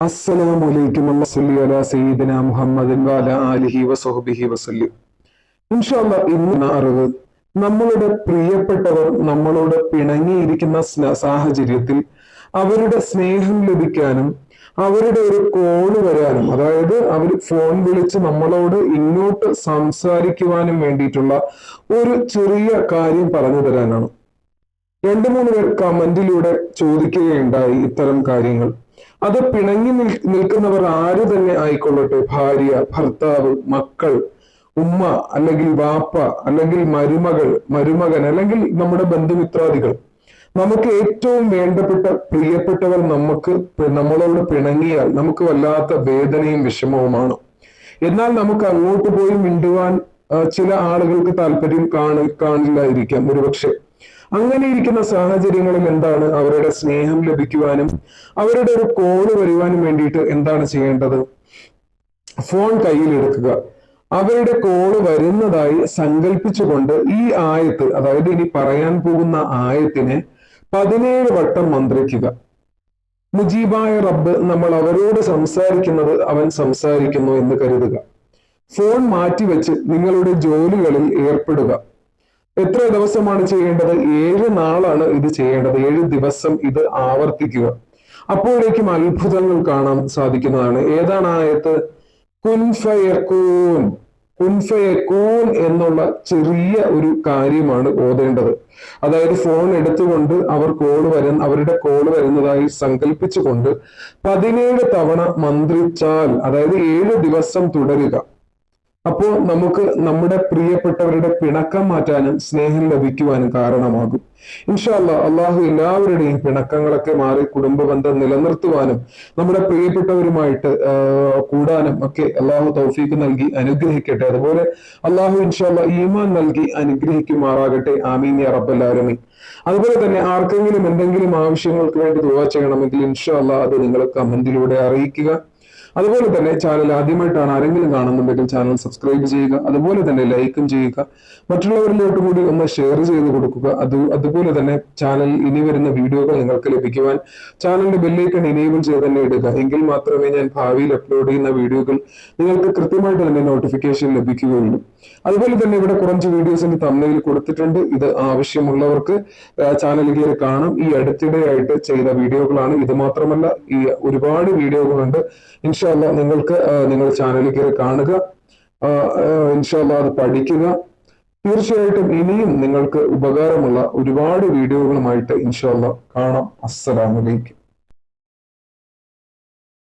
അസ്സലാമു അലൈക്കും മുഹമ്മദിൻ ആലിഹി വസഹബിഹി ഇന്ന് അറിവ് നമ്മളുടെ പ്രിയപ്പെട്ടവർ നമ്മളോട് പിണങ്ങിയിരിക്കുന്ന സാഹചര്യത്തിൽ അവരുടെ സ്നേഹം ലഭിക്കാനും അവരുടെ ഒരു കോൾ വരാനും അതായത് അവർ ഫോൺ വിളിച്ച് നമ്മളോട് ഇങ്ങോട്ട് സംസാരിക്കുവാനും വേണ്ടിയിട്ടുള്ള ഒരു ചെറിയ കാര്യം പറഞ്ഞു തരാനാണ്. രണ്ടു മൂന്ന് പേർ കമന്റിലൂടെ ചോദിക്കുകയുണ്ടായി ഇത്തരം കാര്യങ്ങൾ. അത് പിണങ്ങി നിൽ നിൽക്കുന്നവർ ആര് തന്നെ ആയിക്കൊള്ളട്ടെ? ഭാര്യ ഭർത്താവ് മക്കൾ ഉമ്മ അല്ലെങ്കിൽ വാപ്പ അല്ലെങ്കിൽ മരുമകൾ മരുമകൻ അല്ലെങ്കിൽ നമ്മുടെ ബന്ധുമിത്രാദികൾ. നമുക്ക് ഏറ്റവും വേണ്ടപ്പെട്ട പ്രിയപ്പെട്ടവർ നമുക്ക് നമ്മളോട് പിണങ്ങിയാൽ നമുക്ക് വല്ലാത്ത വേദനയും വിഷമവുമാണ്. എന്നാൽ നമുക്ക് അങ്ങോട്ട് പോയി മിണ്ടുവാൻ ചില ആളുകൾക്ക് താല്പര്യം കാണി കാണില്ലായിരിക്കാം. ഒരുപക്ഷെ അങ്ങനെ ഇരിക്കുന്ന സാഹചര്യങ്ങളിൽ എന്താണ്? അവരുടെ സ്നേഹം ലഭിക്കുവാനും അവരുടെ ഒരു കോൾ വരുവാനും വേണ്ടിയിട്ട് എന്താണ് ചെയ്യേണ്ടത്? ഫോൺ കയ്യിലെടുക്കുക. അവരുടെ കോൾ വരുന്നതായി സങ്കല്പിച്ചുകൊണ്ട് ഈ ആയത്ത് അതായത് ഇനി പറയാൻ പോകുന്ന ആയത്തിനെ പതിനേഴ് വട്ടം മന്ത്രിക്കുക. മുജീബായ റബ്ബ് നമ്മൾ അവരോട് സംസാരിക്കുന്നത് അവൻ സംസാരിക്കുന്നു എന്ന് കരുതുക. ഫോൺ മാറ്റിവെച്ച് നിങ്ങളുടെ ജോലികളിൽ ഏർപ്പെടുക. എത്ര ദിവസമാണ് ചെയ്യേണ്ടത്? ഏഴ് നാളാണ് ഇത് ചെയ്യേണ്ടത്. ഏഴ് ദിവസം ഇത് ആവർത്തിക്കുക. അപ്പോഴേക്കും അത്ഭുതങ്ങൾ കാണാൻ സാധിക്കുന്നതാണ്. ഏതാണ് ആയത്ത്? കുൻഫയക്കൂൻ കുൻഫയക്കൂൻ എന്നുള്ള ചെറിയ ഒരു കാര്യമാണ് ഓതേണ്ടത്. അതായത് ഫോൺ എടുത്തുകൊണ്ട് അവർ കോൾ വരുന്ന അവരുടെ കോൾ വരുന്നതായി സങ്കല്പിച്ചുകൊണ്ട് പതിനേഴ് തവണ മന്ത്രിച്ചാൽ അതായത് ഏഴ് ദിവസം തുടരുക. അപ്പോൾ നമുക്ക് നമ്മുടെ പ്രിയപ്പെട്ടവരുടെ പിണക്കം മാറ്റാനും സ്നേഹം ലഭിക്കുവാനും കാരണമാകും. ഇൻഷാല്ല അള്ളാഹു എല്ലാവരുടെയും പിണക്കങ്ങളൊക്കെ മാറി കുടുംബ ബന്ധം നിലനിർത്തുവാനും നമ്മുടെ പ്രിയപ്പെട്ടവരുമായിട്ട് കൂടാനും ഒക്കെ അള്ളാഹു തൗഫീക്ക് നൽകി അനുഗ്രഹിക്കട്ടെ. അതുപോലെ അള്ളാഹു ഇൻഷാല്ല ഈമാൻ നൽകി അനുഗ്രഹിക്കുമാറാകട്ടെ. ആമീൻ യാ അതുപോലെ തന്നെ ആർക്കെങ്കിലും എന്തെങ്കിലും ആവശ്യങ്ങൾക്ക് വേണ്ടി ദുവാ ചെയ്യണമെങ്കിൽ ഇൻഷാല്ല അത് നിങ്ങൾ കമന്റിലൂടെ അറിയിക്കുക. അതുപോലെ തന്നെ ചാനൽ ആദ്യമായിട്ടാണ് ആരെങ്കിലും കാണുന്നുണ്ടെങ്കിൽ ചാനൽ സബ്സ്ക്രൈബ് ചെയ്യുക അതുപോലെ തന്നെ ലൈക്കും ചെയ്യുക. മറ്റുള്ളവരിലോട്ട് കൂടി ഒന്ന് ഷെയർ ചെയ്ത് കൊടുക്കുക. അത് അതുപോലെ തന്നെ ചാനൽ ഇനി വരുന്ന വീഡിയോകൾ നിങ്ങൾക്ക് ലഭിക്കുവാൻ ചാനലിന്റെ ബെല്ലൈക്കൺ ഇനേബിൾ ചെയ്ത് തന്നെ ഇടുക. എങ്കിൽ മാത്രമേ ഞാൻ ഭാവിയിൽ അപ്ലോഡ് ചെയ്യുന്ന വീഡിയോകൾ നിങ്ങൾക്ക് കൃത്യമായിട്ട് തന്നെ നോട്ടിഫിക്കേഷൻ ലഭിക്കുകയുള്ളൂ. അതുപോലെ തന്നെ ഇവിടെ കുറച്ച് വീഡിയോസിന്റെ തമ്മിൽ കൊടുത്തിട്ടുണ്ട്. ഇത് ആവശ്യമുള്ളവർക്ക് ചാനൽ കയറി കാണാം. ഈ അടുത്തിടെയായിട്ട് ചെയ്ത വീഡിയോകളാണ്. ഇത് മാത്രമല്ല ഈ ഒരുപാട് വീഡിയോകളുണ്ട്. ഇൻഷാല്ല നിങ്ങൾക്ക് നിങ്ങളുടെ ചാനലിൽ കയറി കാണുക. ഇൻഷാല്ല അത് പഠിക്കുക. തീർച്ചയായിട്ടും ഇനിയും നിങ്ങൾക്ക് ഉപകാരമുള്ള ഒരുപാട് വീഡിയോകളുമായിട്ട് ഇൻഷാല്ല കാണാം. അസ്സലാമലൈക്കും